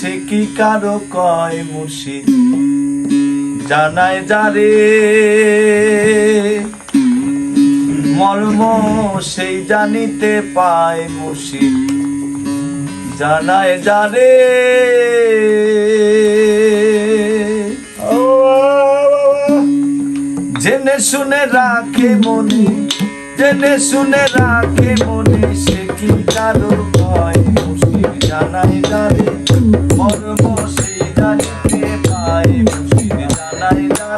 সে কি কারও কয় মুর্শিদ? জানায় যারে। মর্ম সেই জানিতে পায় মুর্শিদ। জানায় যারে। জেনে শুনে রাখে মনে, জেনে শুনে রাখে মনে, সে কি কারও I love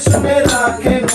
রেশমে রাখে